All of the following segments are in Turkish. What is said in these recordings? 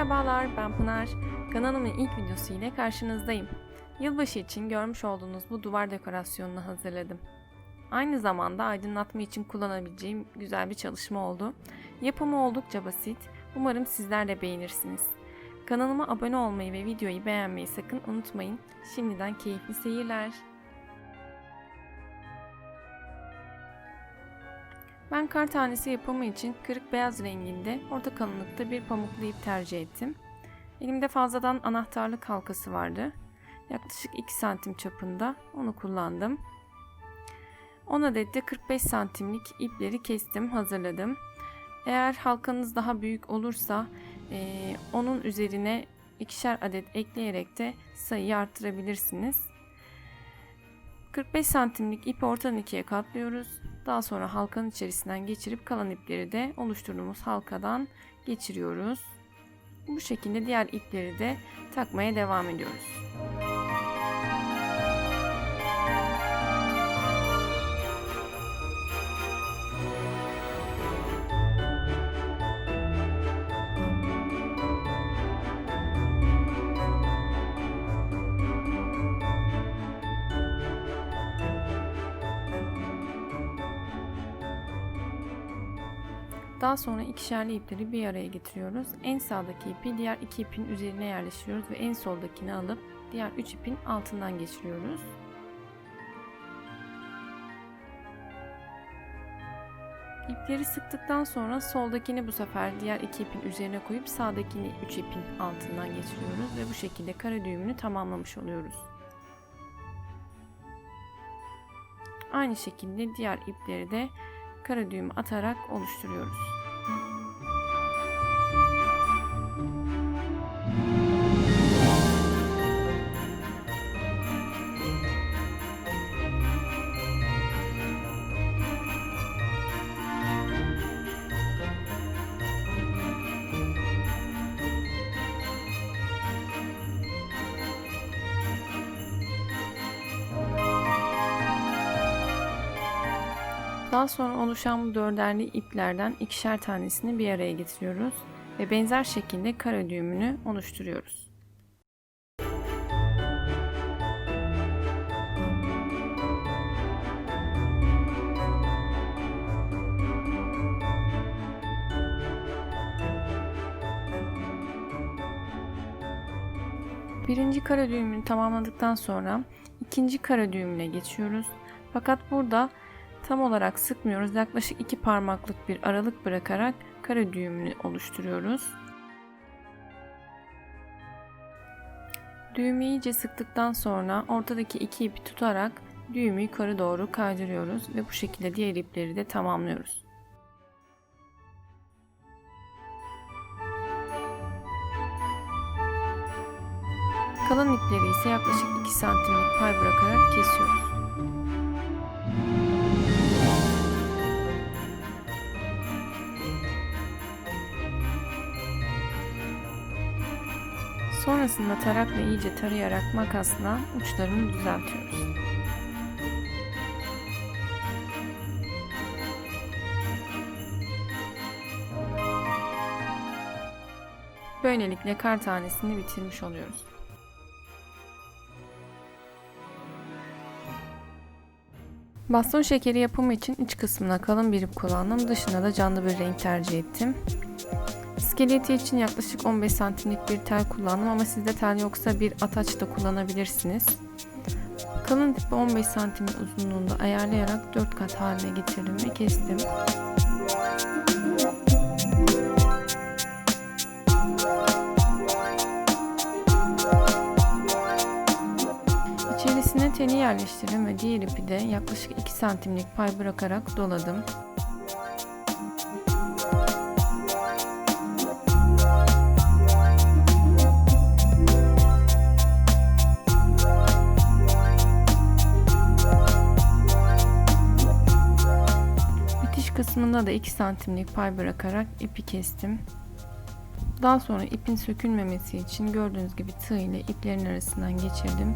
Merhabalar ben Pınar. Kanalımın ilk videosu ile karşınızdayım. Yılbaşı için görmüş olduğunuz bu duvar dekorasyonunu hazırladım. Aynı zamanda aydınlatma için kullanabileceğim güzel bir çalışma oldu. Yapımı oldukça basit. Umarım sizler de beğenirsiniz. Kanalıma abone olmayı ve videoyu beğenmeyi sakın unutmayın. Şimdiden keyifli seyirler. Ben kar tanesi yapımı için kırık beyaz renginde orta kalınlıkta bir pamuklu ip tercih ettim. Elimde fazladan anahtarlık halkası vardı. Yaklaşık 2 santim çapında onu kullandım. 10 adet de 45 santimlik ipleri kestim, hazırladım. Eğer halkanız daha büyük olursa e, onun üzerine ikişer adet ekleyerek de sayıyı arttırabilirsiniz. 45 santimlik ipi ortadan ikiye katlıyoruz. Daha sonra halkanın içerisinden geçirip kalan ipleri de oluşturduğumuz halkadan geçiriyoruz. Bu şekilde diğer ipleri de takmaya devam ediyoruz. Daha sonra ikişerli ipleri bir araya getiriyoruz. En sağdaki ipi diğer iki ipin üzerine yerleştiriyoruz ve en soldakini alıp diğer üç ipin altından geçiriyoruz. İpleri sıktıktan sonra soldakini bu sefer diğer iki ipin üzerine koyup sağdakini üç ipin altından geçiriyoruz ve bu şekilde kara düğümünü tamamlamış oluyoruz. Aynı şekilde diğer ipleri de kara düğüm atarak oluşturuyoruz. Daha sonra oluşan bu dörderli iplerden ikişer tanesini bir araya getiriyoruz ve benzer şekilde kara düğümünü oluşturuyoruz. Birinci kara düğümünü tamamladıktan sonra ikinci kara düğümüne geçiyoruz. Fakat burada tam olarak sıkmıyoruz. Yaklaşık iki parmaklık bir aralık bırakarak kare düğümünü oluşturuyoruz. Düğümü iyice sıktıktan sonra ortadaki iki ipi tutarak düğümü yukarı doğru kaydırıyoruz ve bu şekilde diğer ipleri de tamamlıyoruz. Kalan ipleri ise yaklaşık 2 santimlik pay bırakarak kesiyoruz. Sonrasında tarakla iyice tarayarak makasla uçlarını düzeltiyoruz. Böylelikle kar tanesini bitirmiş oluyoruz. Baston şekeri yapımı için iç kısmına kalın bir ip kullandım. Dışına da canlı bir renk tercih ettim. İskeleti için yaklaşık 15 santimlik bir tel kullandım ama sizde tel yoksa bir ataç da kullanabilirsiniz. Kalın ipi 15 santim uzunluğunda ayarlayarak 4 kat haline getirdim ve kestim. İçerisine teni yerleştirdim ve diğer ipi de yaklaşık 2 santimlik pay bırakarak doladım. Kısmında da 2 santimlik pay bırakarak ipi kestim. Daha sonra ipin sökülmemesi için gördüğünüz gibi tığ ile iplerin arasından geçirdim.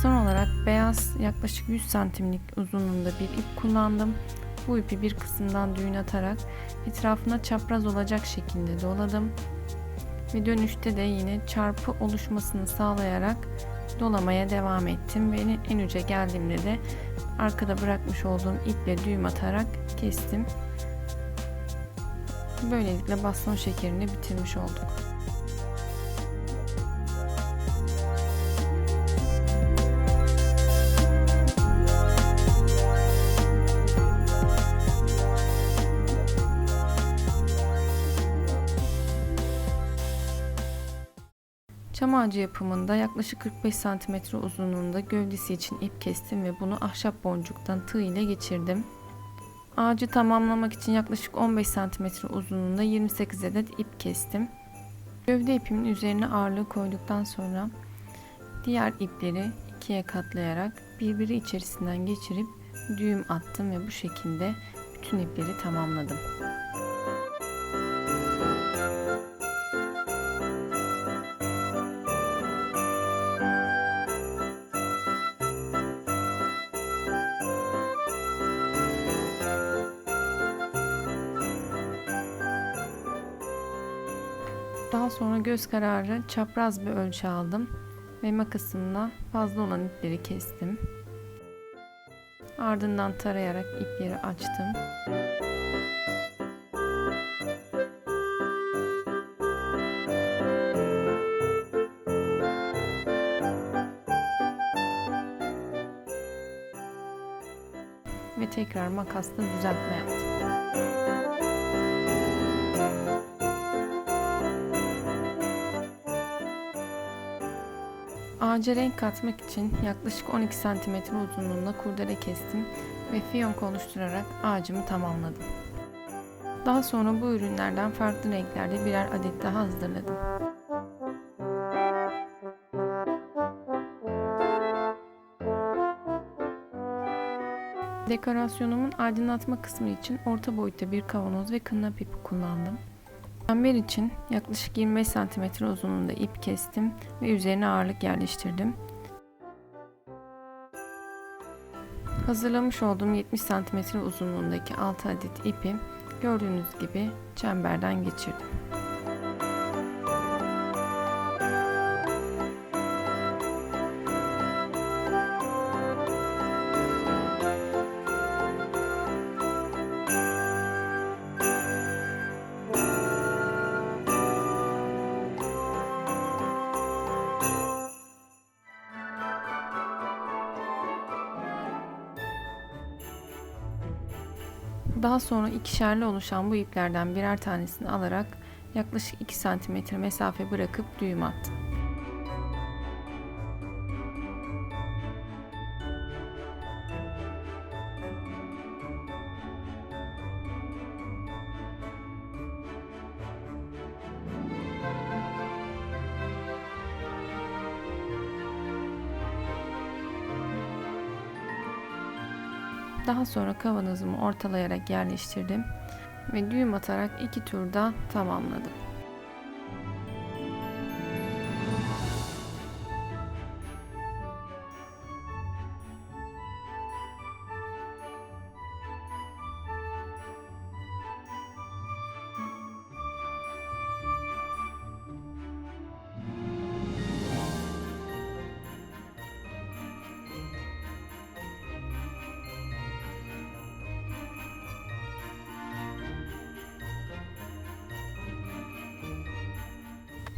Dekorasyon olarak beyaz yaklaşık 100 santimlik uzunluğunda bir ip kullandım. Bu ipi bir kısımdan düğün atarak etrafına çapraz olacak şekilde doladım. Ve dönüşte de yine çarpı oluşmasını sağlayarak dolamaya devam ettim ve en uca geldiğimde de arkada bırakmış olduğum iple düğüm atarak kestim. Böylelikle baston şekerini bitirmiş olduk. Çam ağacı yapımında yaklaşık 45 cm uzunluğunda gövdesi için ip kestim ve bunu ahşap boncuktan tığ ile geçirdim. Ağacı tamamlamak için yaklaşık 15 cm uzunluğunda 28 adet ip kestim. Gövde ipimin üzerine ağırlığı koyduktan sonra diğer ipleri ikiye katlayarak birbiri içerisinden geçirip düğüm attım ve bu şekilde bütün ipleri tamamladım. Daha sonra göz kararı çapraz bir ölçü aldım ve makasımla fazla olan ipleri kestim. Ardından tarayarak ipleri açtım. Ve tekrar makasla düzeltme yaptım. Ağaca renk katmak için yaklaşık 12 cm uzunluğunda kurdele kestim ve fiyonk oluşturarak ağacımı tamamladım. Daha sonra bu ürünlerden farklı renklerde birer adet daha hazırladım. Dekorasyonumun aydınlatma kısmı için orta boyutta bir kavanoz ve kınap ipi kullandım. Çember için yaklaşık 25 cm uzunluğunda ip kestim ve üzerine ağırlık yerleştirdim. Hazırlamış olduğum 70 cm uzunluğundaki 6 adet ipi gördüğünüz gibi çemberden geçirdim. Daha sonra ikişerli oluşan bu iplerden birer tanesini alarak yaklaşık 2 cm mesafe bırakıp düğüm attım. Daha sonra kavanozumu ortalayarak yerleştirdim ve düğüm atarak iki tur daha tamamladım.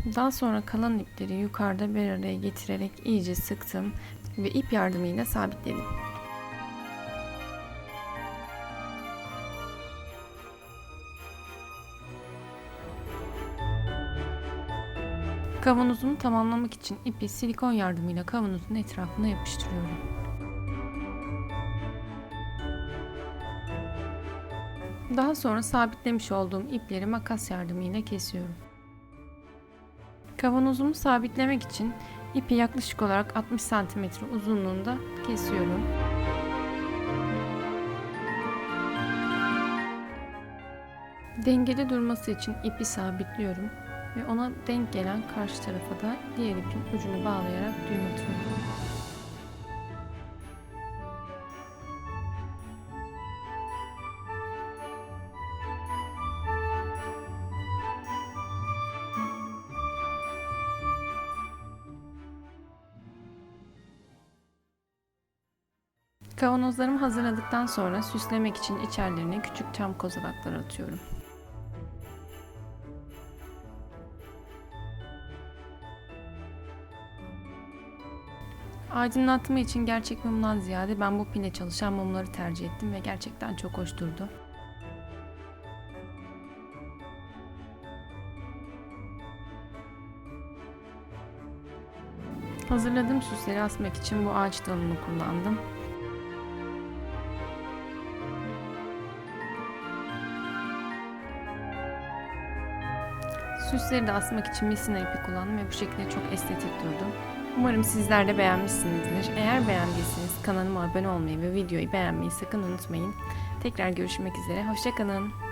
Daha sonra kalan ipleri yukarıda bir araya getirerek iyice sıktım ve ip yardımıyla sabitledim. Kavanozumu tamamlamak için ipi silikon yardımıyla kavanozun etrafına yapıştırıyorum. Daha sonra sabitlemiş olduğum ipleri makas yardımıyla kesiyorum. Kavanozumu sabitlemek için ipi yaklaşık olarak 60 cm uzunluğunda kesiyorum. Dengeli durması için ipi sabitliyorum ve ona denk gelen karşı tarafa da diğer ipin ucunu bağlayarak düğüm atıyorum. Kavanozlarımı hazırladıktan sonra süslemek için içerilerine küçük çam kozalakları atıyorum. Aydınlatma için gerçek mumdan ziyade ben bu pile çalışan mumları tercih ettim ve gerçekten çok hoş durdu. Hazırladığım süsleri asmak için bu ağaç dalını kullandım. Süsleri de asmak için misina ipi kullandım ve bu şekilde çok estetik durdu. Umarım sizler de beğenmişsinizdir. Eğer beğendiyseniz kanalıma abone olmayı ve videoyu beğenmeyi sakın unutmayın. Tekrar görüşmek üzere. Hoşçakalın.